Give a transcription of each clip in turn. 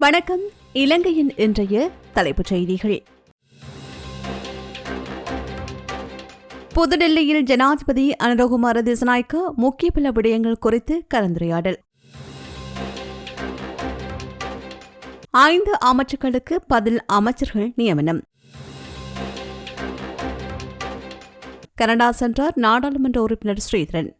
வணக்கம். இலங்கையின் இன்றைய தலைப்புச் செய்திகள். புதுடெல்லியில் ஜனாதிபதி அனுரகுமார திசநாய்க்க முக்கிய பல விடயங்கள் குறித்து கலந்துரையாடல். ஐந்து அமைச்சர்களுக்கு பதில் அமைச்சர்கள் நியமனம். கனடா சென்றார் நாடாளுமன்ற உறுப்பினர் ஸ்ரீதரன்.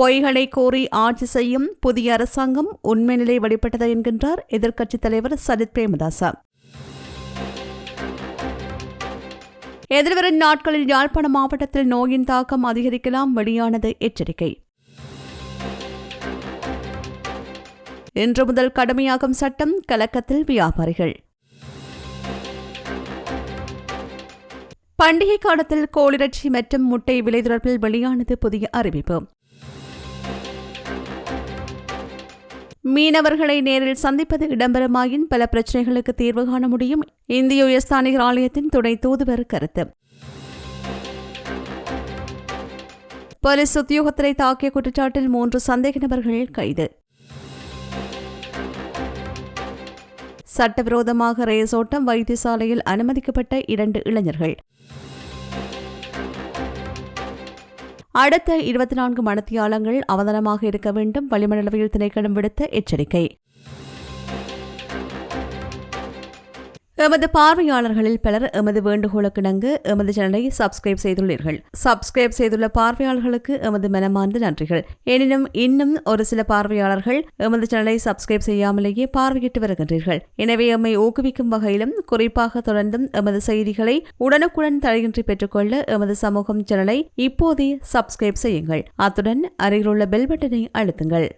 பொய்களை கோரி ஆட்சி செய்யும் புதிய அரசாங்கம் உண்மை நிலை வெளிப்பட்டது என்கின்றார் எதிர்க்கட்சித் தலைவர் சஜித் பிரேமதாசா. எதிர்வரும் நாட்களில் யாழ்ப்பாண மாவட்டத்தில் நோயின் தாக்கம் அதிகரிக்கலாம் வெளியானது எச்சரிக்கை. இன்று முதல் கடுமையாகும் சட்டம் கலக்கத்தில் வியாபாரிகள். பண்டிகை காலத்தில் கோழிறச்சி மற்றும் முட்டை விலை தொடர்பில் வெளியானது புதிய அறிவிப்பு. மீனவர்களை நேரில் சந்திப்பது இடம்பெறுமாயின் பல பிரச்சினைகளுக்கு தீர்வு காண முடியும். இந்திய உயர்ஸ்தானிகர் ஆலயத்தின் துணை தூதுவர் கருத்து. போலீஸ் உத்தியோகத்தரை தாக்கிய குற்றச்சாட்டில் மூன்று சந்தேக நபர்கள் கைது. சட்டவிரோதமாக ரேஸ் ஓட்டம் வைத்தியசாலையில் அனுமதிக்கப்பட்ட இரண்டு இளைஞர்கள். அடுத்த இருபத்தி நான்கு மணத்தியாலங்கள் அவதானமாக இருக்க வேண்டும். வளிமண்டலவியல் திணைக்களம் விடுத்த எச்சரிக்கை. எமது பார்வையாளர்களில் பலர் எமது வேண்டுகோளுக்கிணங்கு எமது சேனலை சப்ஸ்கிரைப் செய்துள்ளீர்கள். சப்ஸ்கிரைப் செய்துள்ள பார்வையாளர்களுக்கு எமது மனமார்ந்த நன்றிகள். எனினும் இன்னும் ஒரு சில பார்வையாளர்கள் எமது சேனலை சப்ஸ்கிரைப் செய்யாமலேயே பார்வையிட்டு வருகின்றீர்கள். எனவே எம்மை ஊக்குவிக்கும் வகையிலும் குறிப்பாக தொடர்ந்தும் எமது செய்திகளை உடனுக்குடன் தடையின்றி பெற்றுக்கொள்ள எமது சமூகம் சேனலை இப்போதே சப்ஸ்கிரைப் செய்யுங்கள். அத்துடன் அருகிலுள்ள பெல் பட்டனை அழுத்துங்கள்.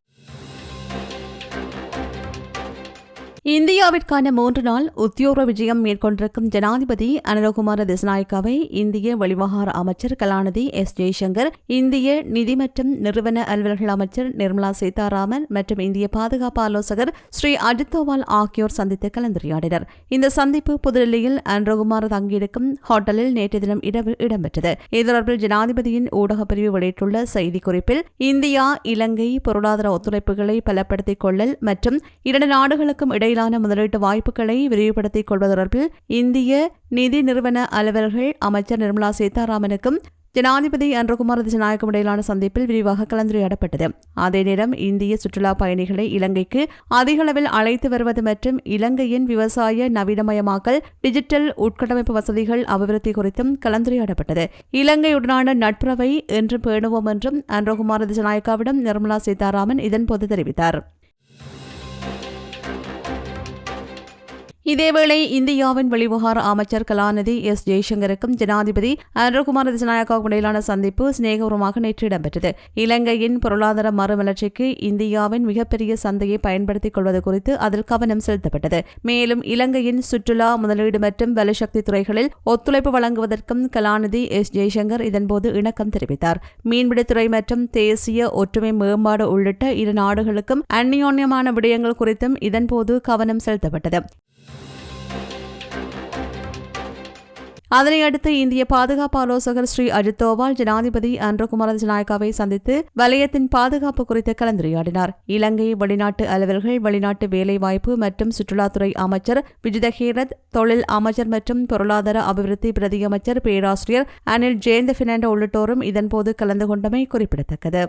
இந்தியாவிற்கான மூன்று நாள் உத்தியோக விஜயம் மேற்கொண்டிருக்கும் ஜனாதிபதி அனுரகுமார திசநாயக்காவை இந்திய வெளிவகார அமைச்சர் கலாநிதி எஸ் ஜெய்சங்கர் இந்திய நிதி மற்றும் நிறுவன அலுவலர்கள் அமைச்சர் நிர்மலா சீதாராமன் மற்றும் இந்திய பாதுகாப்பு ஆலோசகர் ஸ்ரீ அஜித் தோவால் ஆகியோர் சந்தித்து கலந்துரையாடினர். இந்த சந்திப்பு புதுடெல்லியில் அனுரகுமார் தங்கியிருக்கும் ஹோட்டலில் நேற்று தினம் இரவு இடம்பெற்றது. இது தொடர்பில் ஜனாதிபதியின் ஊடகப் பிரிவு வெளியிட்டுள்ள செய்திக்குறிப்பில் இந்தியா இலங்கை பொருளாதார ஒத்துழைப்புகளை பலப்படுத்திக் கொள்ளல் மற்றும் இரண்டு நாடுகளுக்கும் இடையில் அளவிலான முதலீட்டு வாய்ப்புகளை விரிவுபடுத்திக் கொள்வது தொடர்பில் இந்திய நிதி நிறுவன அலுவலர்கள் அமைச்சர் நிர்மலா சீதாராமனுக்கும் ஜனாதிபதி அன்றகுமார் திசநாயகம் இடையிலான சந்திப்பில் விரிவாக கலந்துரையாடப்பட்டது. அதே நேரம் இந்திய சுற்றுலா பயணிகளை இலங்கைக்கு அதிக அளவில் அழைத்து வருவது மற்றும் இலங்கையின் விவசாய நவீனமயமாக்கல் டிஜிட்டல் உட்கட்டமைப்பு வசதிகள் அபிவிருத்தி குறித்தும் கலந்துரையாடப்பட்டது. இலங்கையுடனான நட்புறவை என்று பேணுவோம் என்றும் அன்றகுமார் திசநாயக்காவிடம் நிர்மலா சீதாராமன் இதன்போது தெரிவித்தார். இதேவேளை இந்தியாவின் வெளிவிவகார அமைச்சர் கலாநிதி எஸ். ஜெய்சங்கருக்கும் ஜனாதிபதி அனுகுமார் திசநாயக்காவுக்கும் இடையிலான சந்திப்பு சிநேகபூர்வமாக நேற்று இடம்பெற்றது. இலங்கையின் பொருளாதார மறுமலர்ச்சிக்கு இந்தியாவின் மிகப்பெரிய சந்தையை பயன்படுத்திக் கொள்வது குறித்து அதில் கவனம் செலுத்தப்பட்டது. மேலும் இலங்கையின் சுற்றுலா முதலீடு மற்றும் வலுசக்தி துறைகளில் ஒத்துழைப்பு வழங்குவதற்கும் கலாநிதி எஸ். ஜெய்சங்கர் இதன்போது இணக்கம் தெரிவித்தார். மீன்பிடித்துறை மற்றும் தேசிய ஒற்றுமை மேம்பாடு உள்ளிட்ட இரு நாடுகளுக்கும் அந்நியோன்யமான விடயங்கள் குறித்தும் இதன்போது கவனம் செலுத்தப்பட்டது. அதனையடுத்து இந்திய பாதுகாப்பு ஆலோசகர் ஸ்ரீ அஜித் தோவால் ஜனாதிபதி அன்றகுமார ஜனாயக்காவை சந்தித்து வலயத்தின் பாதுகாப்பு குறித்து கலந்துரையாடினார். இலங்கை வெளிநாட்டு அலுவல்கள் வெளிநாட்டு வேலைவாய்ப்பு மற்றும் சுற்றுலாத்துறை அமைச்சர் விஜிதஹீரத் தொழில் அமைச்சர் மற்றும் பொருளாதார அபிவிருத்தி பிரதியமைச்சர் பேராசிரியர் அனில் ஜெயந்த பினாண்டோ உள்ளிட்டோரும் இதன்போது கலந்து கொண்டமை குறிப்பிடத்தக்கது.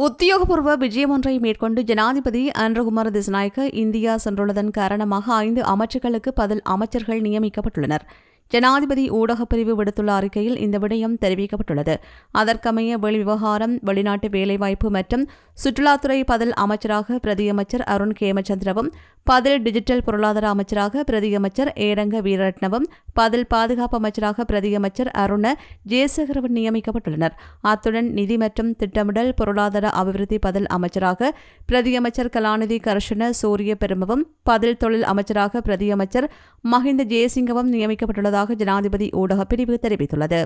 உத்தியோகபூர்வ விஜயம் ஒன்றை மேற்கொண்டு ஜனாதிபதி அன்றகுமார திசநாயக்க இந்தியா சென்றுள்ளதன் காரணமாக ஐந்து அமைச்சர்களுக்கு பதில் அமைச்சர்கள் நியமிக்கப்பட்டுள்ளனர். ஜனாதிபதி ஊடகப் பிரிவு விடுத்துள்ள அறிக்கையில் இந்த விடயம் தெரிவிக்கப்பட்டுள்ளது. அதற்கமைய வெளிவிவகாரம் வெளிநாட்டு வேலைவாய்ப்பு மற்றும் சுற்றுலாத்துறை பதில் அமைச்சராக பிரதியமைச்சர் அருண் கேமச்சந்திரவும் பதில் டிஜிட்டல் பொருளாதார அமைச்சராக பிரதியமைச்சர் ஏரங்க வீரரட்னவும் பதில் பாதுகாப்பு அமைச்சராக பிரதியமைச்சர் அருண ஜெயசேகரவன் நியமிக்கப்பட்டுள்ளனர். அத்துடன் நிதி மற்றும் திட்டமிடல் பொருளாதார அபிவிருத்தி பதில் அமைச்சராக பிரதியமைச்சர் கலாநிதி கர்ஷன சூரிய பெருமவும் பதில் தொழில் அமைச்சராக பிரதியமைச்சர் மஹிந்த ஜெயசிங்கவும் நியமிக்கப்பட்டுள்ளதாக ஜனாதிபதி ஊடகப் பிரிவு தெரிவித்துள்ளது.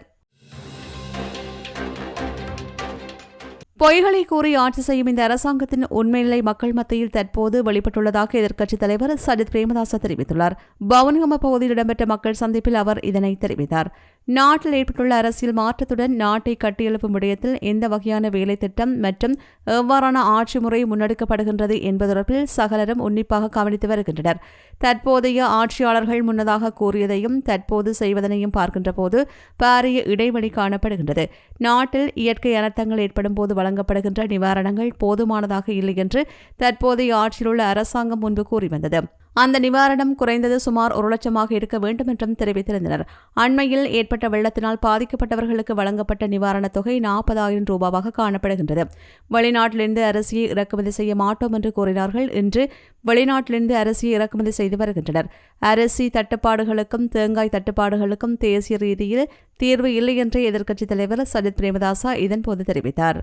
பொய்களை கூறி ஆட்சி செய்யும் இந்த அரசாங்கத்தின் உண்மைநிலை மக்கள் மத்தியில் தற்போது வெளிப்பட்டுள்ளதாக எதிர்க்கட்சித் தலைவர் சஜித் பிரேமதாச தெரிவித்துள்ளார். பவன்கம பகுதியில் இடம்பெற்ற மக்கள் சந்திப்பில் அவர் இதனை தெரிவித்தார். நாட்டில் ஏற்பட்டுள்ள அரசியல் மாற்றத்துடன் நாட்டை கட்டியெழுப்பும் விடயத்தில் எந்த வகையான வேலை திட்டம் மற்றும் எவ்வாறான ஆட்சி முறை முன்னெடுக்கப்படுகின்றது என்பது தொடர்பில் சகலரும் உன்னிப்பாக கவனித்து வருகின்றனர். தற்போதைய ஆட்சியாளர்கள் முன்னதாக கூறியதையும் தற்போது செய்வதனையும் பார்க்கின்ற போது பாரிய இடைவெளி காணப்படுகின்றது. நாட்டில் இயற்கை அனர்த்தங்கள் ஏற்படும் போது வழங்கப்படுகின்ற நிவாரணங்கள் போதுமானதாக இல்லை என்று தற்போதைய ஆட்சியில் உள்ள அரசாங்கம் முன்பு கூறி வந்தது. அந்த நிவாரணம் குறைந்தது சுமார் ஒரு லட்சமாக இருக்க வேண்டும் என்றும் தெரிவித்திருந்தனர். அண்மையில் ஏற்பட்ட வெள்ளத்தினால் பாதிக்கப்பட்டவர்களுக்கு வழங்கப்பட்ட நிவாரணத் தொகை நாற்பதாயிரம் ரூபாவாக காணப்படுகின்றது. வெளிநாட்டிலிருந்து அரிசியை இறக்குமதி செய்ய மாட்டோம் என்று கூறினார்கள் இன்று வெளிநாட்டிலிருந்து அரிசியை இறக்குமதி செய்து வருகின்றனர். அரிசி தட்டுப்பாடுகளுக்கும் தேங்காய் தட்டுப்பாடுகளுக்கும் தேசிய ரீதியில் தீர்வு இல்லை என்று எதிர்க்கட்சித் தலைவர் சஜித் பிரேமதாசா இதன்போது தெரிவித்தார்.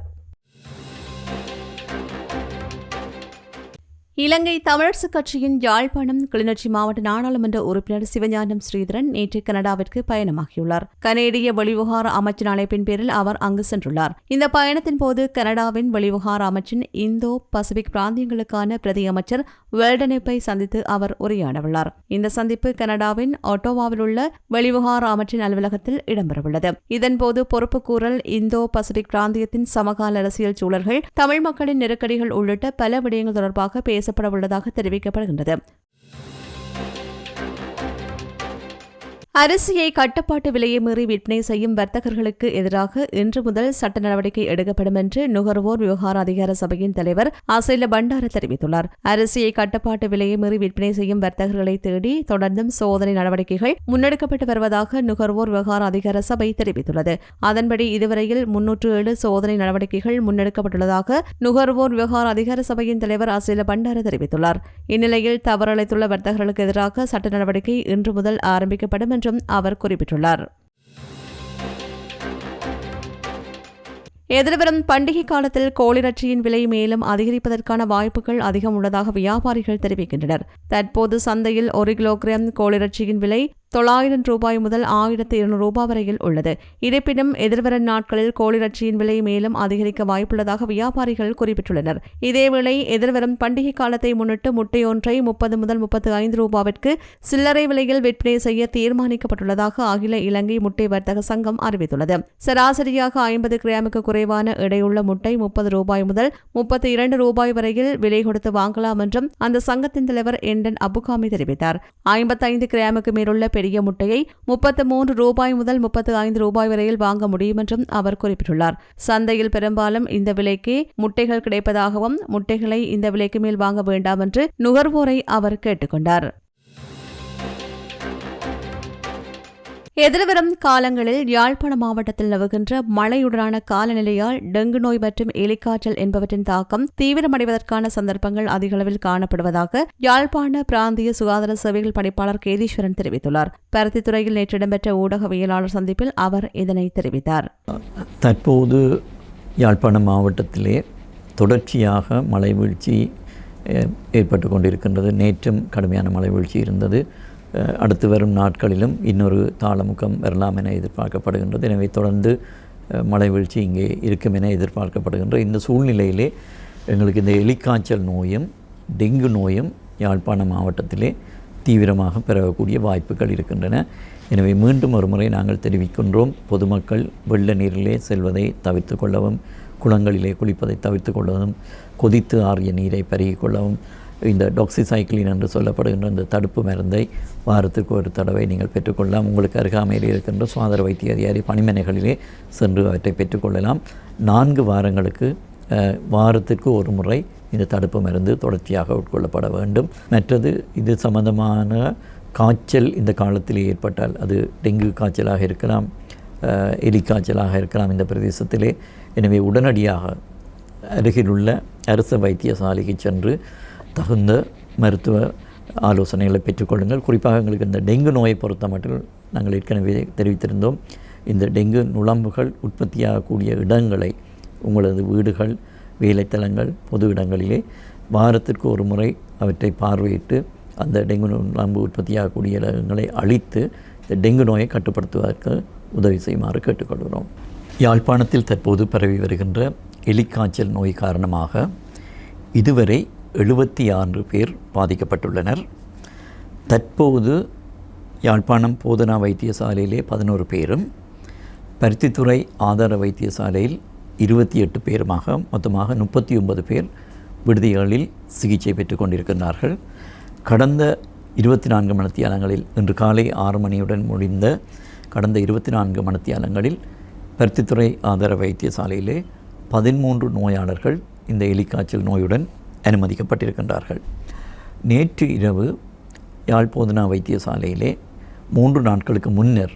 இலங்கை தமிழரசுக் கட்சியின் யாழ்ப்பாணம் கிளிநொச்சி மாவட்ட நாடாளுமன்ற உறுப்பினர் சிவஞானம் ஸ்ரீதரன் நேற்று கனடாவிற்கு பயணமாகியுள்ளார். கனேடிய வெளிவிவகார அமைச்சின் அழைப்பின் பேரில் அவர் அங்கு சென்றுள்ளார். இந்த பயணத்தின் போது கனடாவின் வெளிவிவகார அமைச்சின் இந்தோ பசிபிக் பிராந்தியங்களுக்கான பிரதி அமைச்சர் வெல்டனெப்பை சந்தித்து அவர் உரையாடவுள்ளார். இந்த சந்திப்பு கனடாவின் ஒட்டோவாவில் உள்ள வெளிவிவகார அமைச்சின் அலுவலகத்தில் இடம்பெறவுள்ளது. இதன்போது பொறுப்புக்கூறல் இந்தோ பசிபிக் பிராந்தியத்தின் சமகால அரசியல் சூழல்கள் தமிழ் மக்களின் நெருக்கடிகள் உள்ளிட்ட பல விடயங்கள் தொடர்பாக பேச பேசப்பட உள்ளதாக தெரிவிக்கப்படுகின்றது. அரிசியை கட்டுப்பாட்டு விலையை மீறி விற்பனை செய்யும் வர்த்தகர்களுக்கு எதிராக இன்று முதல் சட்ட நடவடிக்கை எடுக்கப்படும் என்று நுகர்வோர் விவகார அதிகார சபையின் தலைவர் அசைல பண்டார தெரிவித்துள்ளார். அரிசியை கட்டுப்பாட்டு விலையை மீறி விற்பனை செய்யும் வர்த்தகர்களை தேடி தொடர்ந்தும் சோதனை நடவடிக்கைகள் முன்னெடுக்கப்பட்டு வருவதாக நுகர்வோர் விவகார அதிகார சபை தெரிவித்துள்ளது. அதன்படி இதுவரையில் முன்னூற்று ஏழு சோதனை நடவடிக்கைகள் முன்னெடுக்கப்பட்டுள்ளதாக நுகர்வோர் விவகார அதிகார சபையின் தலைவர் அசைல பண்டார தெரிவித்துள்ளார். இந்நிலையில் தவறளித்துள்ள வர்த்தகர்களுக்கு எதிராக சட்ட நடவடிக்கை இன்று முதல் ஆரம்பிக்கப்படும் என்று என்றும் அவர் குறிப்பிட்டுள்ளார். எதிர்வரும் பண்டிகை காலத்தில் கோழிரட்சியின் விலை மேலும் அதிகரிப்பதற்கான வாய்ப்புகள் அதிகம் உள்ளதாக வியாபாரிகள் தெரிவிக்கின்றனர். தற்போது சந்தையில் ஒரு கிலோகிராம் கோழிரட்சியின் விலை தொள்ளாயிரம் ரூபாய் முதல் ஆயிரத்து இருநூறு ரூபாய் வரையில் உள்ளது. இருப்பினும் எதிர்வரும் நாட்களில் கோழிறச்சியின் விலை மேலும் அதிகரிக்க வாய்ப்புள்ளதாக வியாபாரிகள் குறிப்பிட்டுள்ளனர். இதேவேளை எதிர்வரும் பண்டிகை காலத்தை முன்னிட்டு முட்டையொன்றை முப்பது முதல் முப்பத்து ஐந்து ரூபாவிற்கு சில்லறை விலையில் விற்பனை செய்ய தீர்மானிக்கப்பட்டுள்ளதாக அகில இலங்கை முட்டை வர்த்தக சங்கம் அறிவித்துள்ளது. சராசரியாக ஐம்பது கிராமுக்கு குறைவான எடையுள்ள முட்டை முப்பது ரூபாய் முதல் முப்பத்தி இரண்டு ரூபாய் வரையில் விலை கொடுத்து வாங்கலாம் என்றும் அந்த சங்கத்தின் தலைவர் எண்டன் அபுகாமி தெரிவித்தார். ஐம்பத்தைந்து கிராமுக்கு மேலுள்ள பெரிய முட்டையை முப்பத்து மூன்று ரூபாய் முதல் முப்பத்து ஐந்து ரூபாய் வரையில் வாங்க முடியும் என்றும் அவர் குறிப்பிட்டுள்ளார். சந்தையில் பெரும்பாலும் இந்த விலைக்கு முட்டைகள் கிடைப்பதாகவும் முட்டைகளை இந்த விலைக்கு மேல் வாங்க வேண்டாம் என்று நுகர்வோரை அவர் கேட்டுக்கொண்டார். எதிர்வரும் காலங்களில் யாழ்ப்பாண மாவட்டத்தில் நிலவுகின்ற மழையுடனான காலநிலையால் டெங்கு நோய் மற்றும் எலிக்காய்ச்சல் என்பவற்றின் தாக்கம் தீவிரமடைவதற்கான சந்தர்ப்பங்கள் அதிகளவில் காணப்படுவதாக யாழ்ப்பாண பிராந்திய சுகாதார சேவைகள் பணிப்பாளர் கேதீஸ்வரன் தெரிவித்துள்ளார். பருத்தித்துறையில் நேற்று இடம்பெற்ற ஊடகவியலாளர் சந்திப்பில் அவர் இதனை தெரிவித்தார். தற்போது யாழ்ப்பாண மாவட்டத்திலே தொடர்ச்சியாக மழை வீழ்ச்சி ஏற்பட்டு கொண்டிருக்கின்றது. நேற்றும் கடுமையான மழை வீழ்ச்சி இருந்தது. அடுத்து வரும் நாட்களிலும் இன்னொரு தாளமுகம் வரலாம் என எதிர்பார்க்கப்படுகின்றது. எனவே தொடர்ந்து மழை வீழ்ச்சி இங்கே இருக்கும் என எதிர்பார்க்கப்படுகின்ற இந்த சூழ்நிலையிலே எங்களுக்கு இந்த எலிக்காய்ச்சல் நோயும் டெங்கு நோயும் யாழ்ப்பாண மாவட்டத்திலே தீவிரமாக பெறக்கூடிய வாய்ப்புகள் இருக்கின்றன. எனவே மீண்டும் ஒரு முறை நாங்கள் தெரிவிக்கின்றோம் பொதுமக்கள் வெள்ள நீரிலே செல்வதை தவிர்த்து கொள்ளவும் குளங்களிலே குளிப்பதை தவிர்த்து கொள்ளவும் கொதித்து ஆறிய நீரை பருகிக் கொள்ளவும் இந்த டாக்ஸிசைக்ளின் என்று சொல்லப்படுகின்ற இந்த தடுப்பு மருந்தை வாரத்திற்கு ஒரு தடவை நீங்கள் பெற்றுக்கொள்ளலாம். உங்களுக்கு அருகாமையில் இருக்கின்ற சுகாதார வைத்திய அதிகாரி பணிமனைகளிலே சென்று அவற்றை பெற்றுக்கொள்ளலாம். நான்கு வாரங்களுக்கு வாரத்திற்கு ஒரு முறை இந்த தடுப்பு மருந்து தொடர்ச்சியாக உட்கொள்ளப்பட வேண்டும். மற்றது இது சம்பந்தமான காய்ச்சல் இந்த காலத்தில் ஏற்பட்டால் அது டெங்கு காய்ச்சலாக இருக்கலாம் எலிக்காய்ச்சலாக இருக்கலாம் இந்த பிரதேசத்திலே. எனவே உடனடியாக அருகிலுள்ள அரசு வைத்தியசாலைக்கு சென்று தகுந்த மருத்துவ ஆலோசனைகளை பெற்றுக்கொள்ளுங்கள். குறிப்பாக எங்களுக்கு இந்த டெங்கு நோயை பொறுத்த மட்டும் நாங்கள் ஏற்கனவே தெரிவித்திருந்தோம். இந்த டெங்கு நுழம்புகள் உற்பத்தியாகக்கூடிய இடங்களை உங்களது வீடுகள் வேலைத்தலங்கள் பொது இடங்களிலே வாரத்திற்கு ஒரு முறை அவற்றை பார்வையிட்டு அந்த டெங்கு நுழம்பு உற்பத்தியாகக்கூடிய இடங்களை அழித்து இந்த டெங்கு நோயை கட்டுப்படுத்துவதற்கு உதவி செய்யுமாறு கேட்டுக்கொள்கிறோம். யாழ்ப்பாணத்தில் தற்போது பரவி வருகின்ற எலிக்காய்ச்சல் நோய் காரணமாக இதுவரை எழுபத்தி ஆறு பேர் பாதிக்கப்பட்டுள்ளனர். தற்போது யாழ்ப்பாணம் போதனா வைத்தியசாலையிலே பதினோரு பேரும் பருத்தித்துறை ஆதார வைத்தியசாலையில் இருபத்தி எட்டு பேருமாக மொத்தமாக முப்பத்தி ஒன்பது பேர் விடுதிகளில் சிகிச்சை பெற்று கொண்டிருக்கின்றார்கள். கடந்த இருபத்தி நான்கு மணித்தியாலங்களில் இன்று காலை ஆறு மணியுடன் முடிந்த கடந்த இருபத்தி நான்கு மணித்தியாலங்களில் பருத்தித்துறை ஆதார வைத்தியசாலையிலே பதிமூன்று நோயாளர்கள் இந்த எலிக்காய்ச்சல் நோயுடன் அனுமதிக்கப்பட்டிருக்கின்றார்கள். நேற்று இரவு யாழ்ப்போதனா வைத்தியசாலையிலே மூன்று நாட்களுக்கு முன்னர்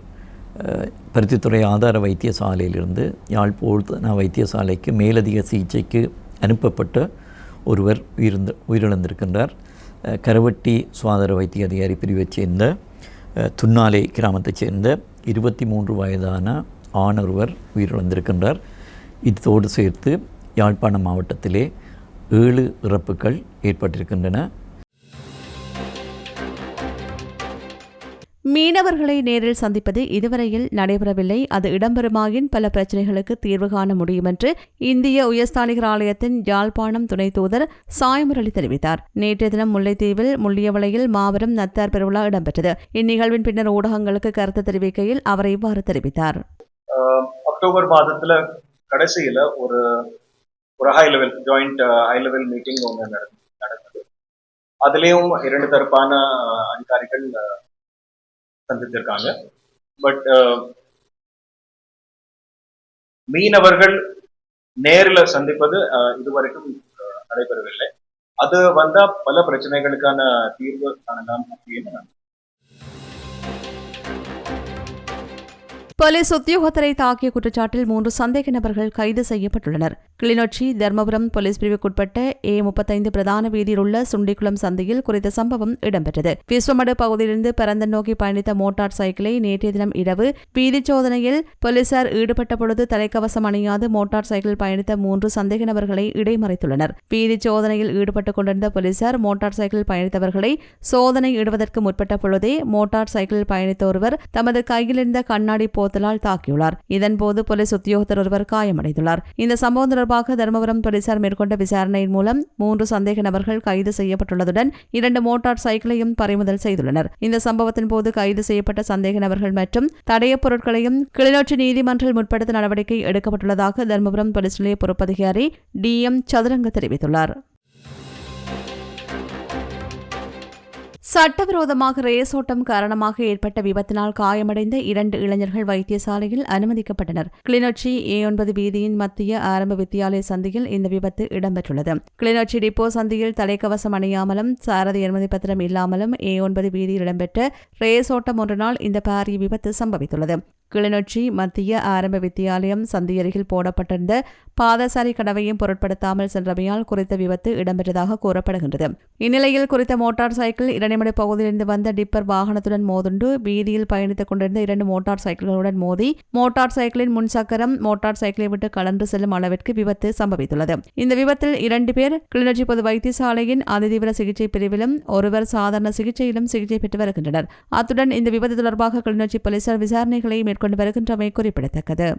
பருத்தித்துறை ஆதார வைத்தியசாலையிலிருந்து யாழ்ப்போதனா வைத்தியசாலைக்கு மேலதிக சிகிச்சைக்கு அனுப்பப்பட்ட ஒருவர் உயிர்ந்த உயிரிழந்திருக்கின்றார். கரவட்டி சுகாதார வைத்திய அதிகாரி பிரிவைச் சேர்ந்த துன்னாலை கிராமத்தைச் சேர்ந்த இருபத்தி மூன்று வயதான ஆணொருவர் உயிரிழந்திருக்கின்றார். இதோடு சேர்த்து யாழ்ப்பாணம் மாவட்டத்திலே ஏழு இறப்புகள் ஏற்பட்டிருக்கின்றன. மீனவர்களை நேரில் சந்திப்பது இதுவரையில் நடைபெறவில்லை. அது இடம்பெறுமாயின் பல பிரச்சினைகளுக்கு தீர்வு காண முடியும் என்று இந்திய உயர்ஸ்தானிகர் ஆலயத்தின் யாழ்ப்பாணம் துணை தூதர் சாய்முரளி தெரிவித்தார். நேற்றைய தினம் முல்லைத்தீவில் முள்ளியவளையில் மாபெரும் நத்தார் பெருவிழா இடம்பெற்றது. இந்நிகழ்வின் பின்னர் ஊடகங்களுக்கு கருத்து தெரிவிக்கையில் அவர் இவ்வாறு தெரிவித்தார். அக்டோபர் மாதத்துல கடைசியில ஒரு ஒரு high level joint high level meeting ஒன்று நடந்து நடந்தது. அதுலேயும் இரண்டு தரப்பான uh, அதிகாரிகள் uh, சந்தித்திருக்காங்க. பட் uh, மீனவர்கள் நேரில் சந்திப்பது இதுவரைக்கும் நடைபெறவில்லை. அது வந்தா பல பிரச்சனைகளுக்கான தீர்வு காணலாம் அப்படின்னு போலீஸ் உத்தியோகத்தரை தாக்கிய குற்றச்சாட்டில் மூன்று சந்தேக நபர்கள் கைது செய்யப்பட்டுள்ளனர். கிளிநொச்சி தர்மபுரம் போலீஸ் பிரிவுக்குட்பட்ட ஏ முப்பத்தைந்து பிரதான வீதியில் உள்ள சுண்டிக்குளம் சந்தையில் குறித்த சம்பவம் இடம்பெற்றது. விஸ்வமடு பகுதியிலிருந்து பரந்தன் நோக்கி பயணித்த மோட்டார் சைக்கிளை நேற்றைய தினம் இரவு வீதி சோதனையில் போலீசார் ஈடுபட்ட பொழுது தலைக்கவசம் அணியாது மோட்டார் சைக்கிள் பயணித்த மூன்று சந்தேக நபர்களை இடைமறைத்துள்ளனர். வீதி சோதனையில் ஈடுபட்டுக் கொண்டிருந்த போலீசார் மோட்டார் சைக்கிள் பயணித்தவர்களை சோதனை இடுவதற்கு முற்பட்ட பொழுதே மோட்டார் சைக்கிள் பயணித்த ஒருவர் தமது கையில் இருந்த கண்ணாடி போத்தலால் தாக்கியுள்ளார். இதன்போது போலீஸ் உத்தியோகத்தர் ஒருவர் காயமடைந்துள்ளார். இந்த சம்பவம் தொடர்பாக தருமபுரம் போலீசார் மேற்கொண்ட விசாரணையின் மூலம் மூன்று சந்தேக நபர்கள் கைது செய்யப்பட்டுள்ளதுடன் இரண்டு மோட்டார் சைக்கிளையும் பறிமுதல் செய்துள்ளனர். இந்த சம்பவத்தின் போது கைது செய்யப்பட்ட சந்தேக நபர்கள் மற்றும் தடைய பொருட்களையும் கிளிநொச்சி நீதிமன்றில் முற்படுத்த நடவடிக்கை எடுக்கப்பட்டுள்ளதாக தருமபுரம் போலீஸ் நிலைய பொறுப்பதிகாரி டி எம் சதுரங்க தெரிவித்துள்ளார். சட்டவிரோதமாக ரேஸ் ஓட்டம் காரணமாக ஏற்பட்ட விபத்தினால் காயமடைந்த இரண்டு இளைஞர்கள் வைத்தியசாலையில் அனுமதிக்கப்பட்டனர். கிளிநொச்சி ஏ ஒன்பது வீதியின் மத்திய ஆரம்ப வித்தியாலய சந்தியில் இந்த விபத்து இடம்பெற்றுள்ளது. கிளிநொச்சி டிப்போ சந்தியில் தலைக்கவசம் அணியாமலும் சாரதி அனுமதி பத்திரம் இல்லாமலும் ஏ ஒன்பது வீதியில் இடம்பெற்ற ரேஸ் ஓட்டம் ஒன்றினால் இந்த பாரிய விபத்து சம்பவித்துள்ளது. கிளிநொச்சி மத்திய ஆரம்ப வித்தியாலயம் சந்தியருகில் போடப்பட்டிருந்த பாதசாரி கடவையும் பொருட்படுத்தாமல் சென்றமையால் குறித்த விபத்து இடம்பெற்றதாக கூறப்படுகின்றது. இந்நிலையில் குறித்த மோட்டார் சைக்கிள் இரணிமடை பகுதியிலிருந்து வந்த டிப்பர் வாகனத்துடன் மோதுண்டு வீதியில் பயணித்துக் கொண்டிருந்த இரண்டு மோட்டார் சைக்கிள்களுடன் மோதி மோட்டார் சைக்கிளின் முன் சக்கரம் மோட்டார் சைக்கிளை விட்டு கலந்து செல்லும் அளவிற்கு விபத்து சம்பவித்துள்ளது. இந்த விபத்தில் இரண்டு பேர் கிளிநொச்சி பொது வைத்தியசாலையின் அதிதீவிர சிகிச்சை பிரிவிலும் ஒருவர் சாதாரண சிகிச்சையிலும் சிகிச்சை பெற்று வருகின்றனர். அத்துடன் இந்த விபத்து தொடர்பாக கிளிநொச்சி போலீசார் விசாரணைகளை மேற்கொண்டு வருகின்றமை குறிப்பிடத்தக்கது.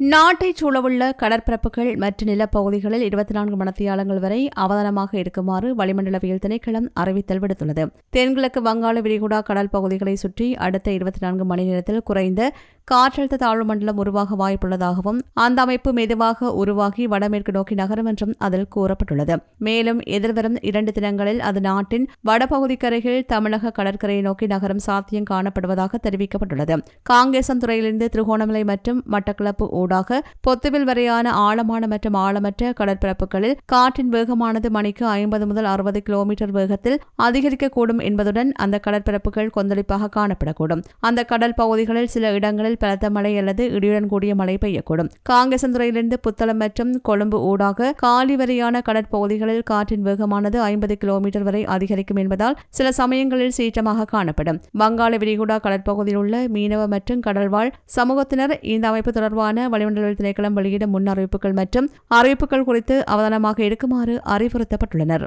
நாட்டை சூழவுள்ள கடற்பரப்புகள் மற்றும் நிலப்பகுதிகளில் இருபத்தி நான்கு மணத்தியாலங்கள் வரை அவதானமாக இருக்குமாறு வளிமண்டலவியல் திணைக்களம் அறிவித்தல் விடுத்துள்ளது. தென்கிழக்கு வங்காள விரிகுடா கடல் பகுதிகளை சுற்றி அடுத்த இருபத்தி நான்கு மணி நேரத்தில் குறைந்த காற்றழுத்த தாழ்வு மண்டலம் உருவாக வாய்ப்புள்ளதாகவும் அந்த அமைப்பு மெதுவாக உருவாகி வடமேற்கு நோக்கி நகரும் என்றும் அதில் கூறப்பட்டுள்ளது. மேலும் எதிர்வரும் இரண்டு தினங்களில் அது நாட்டின் வடபகுதிக்கரையில் தமிழக கடற்கரையை நோக்கி நகரும் சாத்தியம் காணப்படுவதாக தெரிவிக்கப்பட்டுள்ளது. காங்கேசன்துறையிலிருந்து திருகோணமலை மற்றும் மட்டக்களப்பு ஊடாக பொத்துவில் வரையான ஆழமான மற்றும் ஆழமற்ற கடற்பரப்புகளில் காற்றின் வேகமானது மணிக்கு ஐம்பது முதல் அறுபது கிலோமீட்டர் வேகத்தில் அதிகரிக்கக்கூடும் என்பதுடன் அந்த கடற்பரப்புகள் கொந்தளிப்பாக காணப்படக்கூடும். அந்த கடல் பகுதிகளில் சில இடங்களில் பலத்த மழை அல்லது இடியுடன் கூடிய மழை பெய்யக்கூடும். காங்கேசந்துறையிலிருந்து புத்தளம் மற்றும் கொழும்பு ஊடாக காலி வரையான கடற்பகுதிகளில் காற்றின் வேகமானது ஐம்பது கிலோமீட்டர் வரை அதிகரிக்கும் என்பதால் சில சமயங்களில் சீற்றமாக காணப்படும். வங்காள விரிகுடா கடற்பகுதியில் உள்ள மீனவ மற்றும் கடல்வாழ் சமூகத்தினர் இந்த அமைப்பு தொடர்பான வளிமண்டல திணைக்களம் வெளியிடும் முன் அறிவிப்புகள் மற்றும் அறிவிப்புகள் குறித்து அவதானமாக இருக்குமாறு அறிவுறுத்தப்பட்டுள்ளனர்.